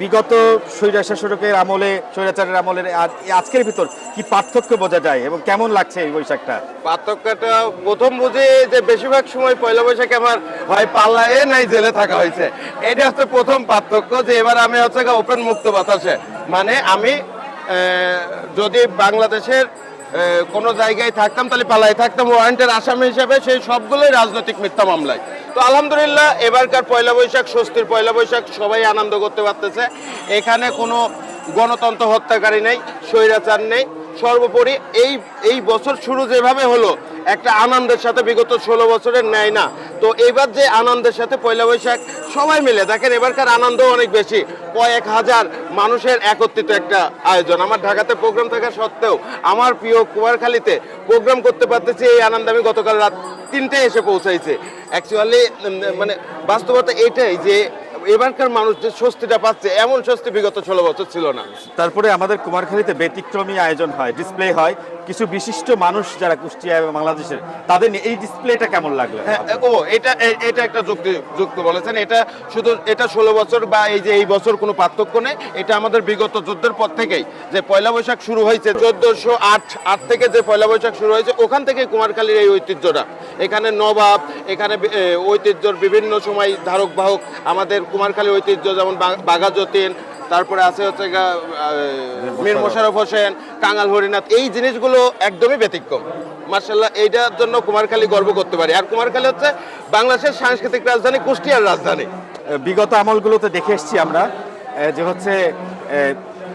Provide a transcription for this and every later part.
বিগত স্বৈরাচার শাসকের আমলে, স্বৈরাচারের আমলের আজকের ভিতর কি পার্থক্য বোঝা যায় এবং কেমন লাগছে এই বৈশাখটা? পার্থক্যটা প্রথম বুঝে যে বেশিরভাগ সময় পয়লা বৈশাখে আমার হয় পাল্লায় নাই, জেলে থাকা হয়েছে। এটা হচ্ছে প্রথম পার্থক্য যে এবার আমি হচ্ছে ওপেন মুক্ত বাতাসে। মানে আমি যদি বাংলাদেশের কোনো জায়গায় থাকতাম, তাহলে পালাই থাকতাম। ওয়ারেন্টের আসামি হিসেবে সেই সবগুলোই রাজনৈতিক মিথ্যা মামলায়। তো আলহামদুলিল্লাহ, এবারকার পয়লা বৈশাখ, স্বস্তির পয়লা বৈশাখ, সবাই আনন্দ করতে পারতেছে। এখানে কোনো গণতন্ত্র হত্যাকারী নেই, স্বৈরাচার নেই। সর্বোপরি এই এই বছর শুরু যেভাবে হলো, একটা আনন্দের সাথে বিগত ষোলো বছরের নেয় না। তো এবার যে আনন্দের সাথে পয়লা বৈশাখ সবাই মিলে। দেখেন এবারকার আনন্দ অনেক বেশি। কয়েক হাজার মানুষের একত্রিত একটা আয়োজন। আমার ঢাকাতে প্রোগ্রাম থাকা সত্ত্বেও আমার প্রিয় কুয়ারখালীতে প্রোগ্রাম করতে পারতেছি এই আনন্দ। আমি গতকাল রাত তিনটে এসে পৌঁছাইছে। অ্যাকচুয়ালি মানে বাস্তবতা এটাই যে এবারকার মানুষ যে স্বস্তিটা পাচ্ছে এমন স্বস্তি বিগত ষোলো বছর ছিল না। তারপরে আমাদের কুমারখালীতে ব্যতিক্রমী আয়োজন হয় ডিসপ্লে হয়। কিছু বিশিষ্ট মানুষ যারা কুষ্টিয়া এবং বাংলাদেশের তাদের এই ডিসপ্লেটা কেমন লাগল? হ্যাঁ, ও এটা এটা একটা যুক্তি যুক্ত বলেছেন। এটা শুধু এটা ষোলো বছর বা এই যে এই বছর কোনো পার্থক্য নেই এটা আমাদের বিগত যুদ্ধের পর থেকেই যে পয়লা বৈশাখ শুরু হয়েছে চোদ্দশো আট আট থেকে যে পয়লা বৈশাখ শুরু হয়েছে ওখান থেকেই কুমারখালীর এই ঐতিহ্যটা। এখানে নবাব এখানে ঐতিহ্যর বিভিন্ন সময় ধারক বাহক আমাদের কুমারখালী ঐতিহ্য যেমন বাঘা যতীন তারপরে আছে হচ্ছে মীর মোশারফ হোসেন কাঙাল হরিনাথ এই জিনিসগুলো একদমই ব্যতিক্রম। মার্শাল্লাহ এইটার জন্য কুমারখালী গর্ব করতে পারি। আর কুমারখালী হচ্ছে বাংলাদেশের সাংস্কৃতিক রাজধানী কুষ্টিয়ার রাজধানী। বিগত আমলগুলোতে দেখে এসেছি আমরা যে হচ্ছে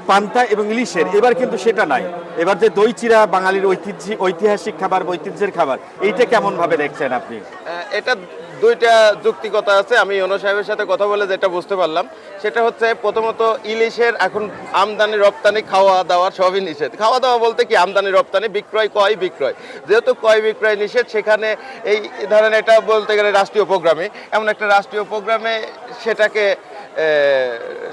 পান্তা এবং ইলিশের এবার কিন্তু সেটা নাই। এবার যে দই চিরা বাঙালির ঐতিহ্য ঐতিহাসিক খাবার ঐতিহ্যের খাবার এইটা কেমন ভাবে দেখছেন আপনি? এটা দুইটা যুক্তিকতা আছে। আমি ইউনো সাহেবের সাথে কথা বলে যেটা বুঝতে পারলাম, সেটা হচ্ছে প্রথমত ইলিশের এখন আমদানি, রপ্তানি, খাওয়া দাওয়া সবই নিষেধ। খাওয়া দাওয়া বলতে কি আমদানি, রপ্তানি, বিক্রয়, কয় বিক্রয়? যেহেতু কয় বিক্রয় নিষেধ, সেখানে এই ধরেন এটা বলতে গেলে রাষ্ট্রীয় প্রোগ্রামে, এমন একটা রাষ্ট্রীয় প্রোগ্রামে সেটাকে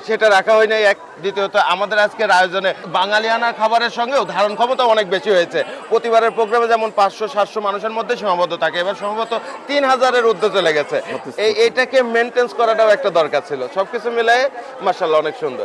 সেটা রাখা হয় নাই। এক দ্বিতীয়ত আমাদের আজকের আয়োজনে বাঙালিয়ানা খাবারের সঙ্গেও ধারণ ক্ষমতা অনেক বেশি হয়েছে। প্রতিবারের প্রোগ্রামে যেমন পাঁচশো সাতশো মানুষের মধ্যে সীমাবদ্ধ থাকে এবার সম্ভবত তিন হাজারের ঊর্ধ্বে চলে গেছে। এই এটাকে মেনটেন্স করাটাও একটা দরকার ছিল। সবকিছু মিলাই মার্শাল্লাহ অনেক সুন্দর।